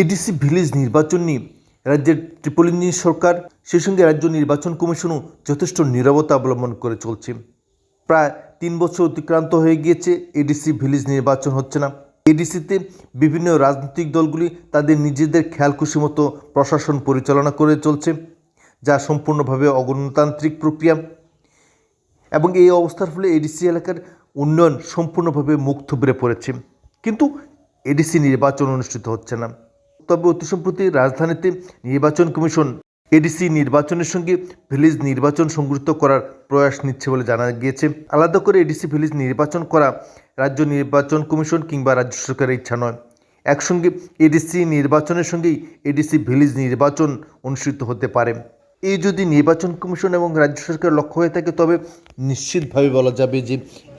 ADC village নির্বাচন নিয়ে রাজ্যের ট্রিপল ইঞ্জিন সরকার, সেই সঙ্গে রাজ্য নির্বাচন কমিশনও যথেষ্ট নীরবতা অবলম্বন করে চলছে। প্রায় তিন বছর অতিক্রান্ত হয়ে গিয়েছে এডিসি ভিলেজ নির্বাচন হচ্ছে না। এডিসিতে বিভিন্ন রাজনৈতিক দলগুলি তাদের নিজেদের খেয়ালখুশি মতো প্রশাসন পরিচালনা করে চলছে, যা সম্পূর্ণভাবে অগণতান্ত্রিক প্রক্রিয়া। এবং এই অবস্থার ফলে এডিসি এলাকার উন্নয়ন সম্পূর্ণভাবে মুখ থুবড়ে পড়েছে। কিন্তু এডিসি নির্বাচন অনুষ্ঠিত হচ্ছে না। তবে অতি সম্প্রতি রাজধানীতে নির্বাচন কমিশন। এডিসি নির্বাচনের সঙ্গে ভিলেজ নির্বাচন সংযুক্ত করার প্রয়াস নিচ্ছে বলে জানা গিয়েছে। আলাদা করে এডিসি ভিলেজ নির্বাচন করা রাজ্য নির্বাচন কমিশন কিংবা রাজ্য সরকারের ইচ্ছা নয়। একসঙ্গে এডিসি নির্বাচনের সঙ্গেই এডিসি ভিলেজ নির্বাচন অনুষ্ঠিত হতে পারে। এই যদি নির্বাচন কমিশন এবং রাজ্য সরকারের লক্ষ্য হয়ে থাকে, তবে নিশ্চিতভাবে বলা যাবে যে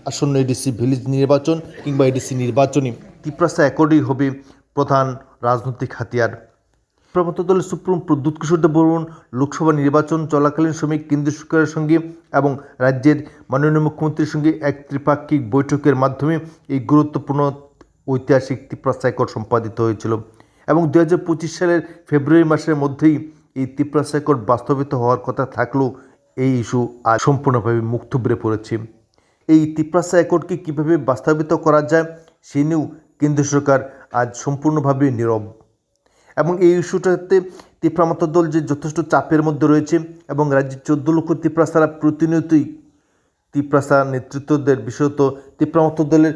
আসন্ন এডিসি ভিলেজ নির্বাচন কিংবা এডিসি নির্বাচনই ত্রিপ্রাসা অ্যাকর্ডই হবে। প্রধান রাজনৈতিক হাতিয়ার। প্রমত দলের সুপ্রিম প্রদ্যুৎ কিশোর দেব বর্মন লোকসভা নির্বাচন চলাকালীন সময় কেন্দ্রীয় সরকারের সঙ্গে এবং রাজ্যের মাননীয় মুখ্যমন্ত্রীর সঙ্গে এক ত্রিপাক্ষিক বৈঠকের মাধ্যমে এই গুরুত্বপূর্ণ ঐতিহাসিক ত্রিপ্রাসা অ্যাকর্ড সম্পাদিত হয়েছিল এবং দু হাজার পঁচিশ সালের ফেব্রুয়ারি মাসের মধ্যেই এই ত্রিপ্রাসা অ্যাকর্ড বাস্তবিত হওয়ার কথা থাকলেও এই ইস্যু আজ সম্পূর্ণভাবে মুখ থুবড়ে পড়েছে। এই ত্রিপ্রাসা অ্যাকর্ডকে কীভাবে বাস্তবিত করা যায়, সে নিয়েও কেন্দ্র সরকার আজ সম্পূর্ণভাবে নীরব। এবং এই ইস্যুটাতে তিপ্রামাত্র দল যে যথেষ্ট চাপের মধ্যে রয়েছে এবং রাজ্যের চোদ্দ লক্ষ তিপ্রাসারা প্রতিনিয়তই তিপ্রাসা নেতৃত্বদের, বিশেষত তিপ্রামাত্র দলের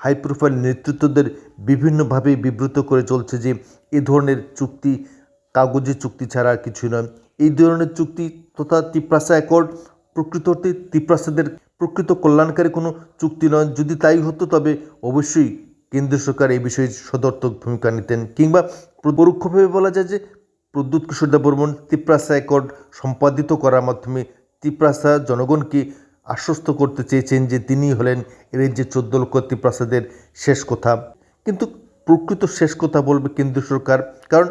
হাই প্রোফাইল নেতৃত্বদের বিভিন্নভাবে বিব্রত করে চলছে যে এ ধরনের চুক্তি, কাগজে চুক্তি ছাড়া আর কিছুই নয়। এই ধরনের চুক্তি তথা তিপ্রাসা অ্যাকর্ড প্রকৃত অর্থে প্রকৃত কল্যাণকারী কোনো চুক্তি নয়। যদি তাই হতো তবে অবশ্যই কেন্দ্র সরকার এই বিষয়ে সদর্থক ভূমিকা নিতেন কিংবা পরোক্ষভাবে বলা যায় যে প্রদ্যুৎ কিশোর দেববর্মন তিপ্রাসা অ্যাকর্ড সম্পাদিত করার মাধ্যমে তিপ্রাসা জনগণকে আশ্বস্ত করতে চেয়েছেন যে তিনি হলেন যে চোদ্দ লক্ষ তিপ্রাসাদের শেষ কথা। কিন্তু প্রকৃত শেষ কথা বলবে কেন্দ্র সরকার, কারণ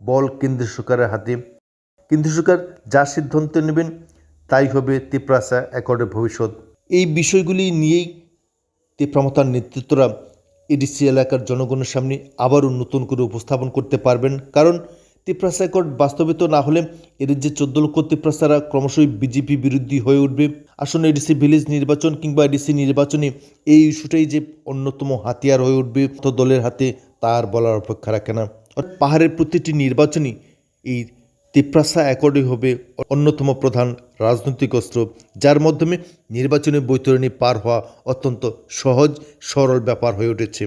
বল কেন্দ্র সরকারের হাতে। কেন্দ্র সরকার যা সিদ্ধান্ত নেবেন তাই হবে তিপ্রাসা অ্যাকর্ডের ভবিষ্যৎ। এই বিষয়গুলি নিয়েই তিপ্রামতার নেতৃত্বরা এডিসি এলাকার জনগণের সামনে আবারও নতুন করে উপস্থাপন করতে পারবেন। কারণ তিপ্রাসা অ্যাকর্ড বাস্তবিত না হলে এদের যে চোদ্দ লক্ষ তিপ্রাসারা ক্রমশই বিজেপি বিরোধী হয়ে উঠবে। আসন্ন এডিসি ভিলেজ নির্বাচন কিংবা এডিসি নির্বাচনে এই ইস্যুটাই যে অন্যতম হাতিয়ার হয়ে উঠবে, তো দলের হাতে তার বলার অপেক্ষা রাখে না। পাহাড়ের প্রতিটি নির্বাচনই এই তিপ্রাসা অ্যাকর্ডই হবে অন্যতম প্রধান রাজনৈতিক অস্ত্র যার মাধ্যমে নির্বাচনী বৈতরণী পার হওয়া অত্যন্ত সহজ সরল ব্যাপার হয়ে উঠেছে।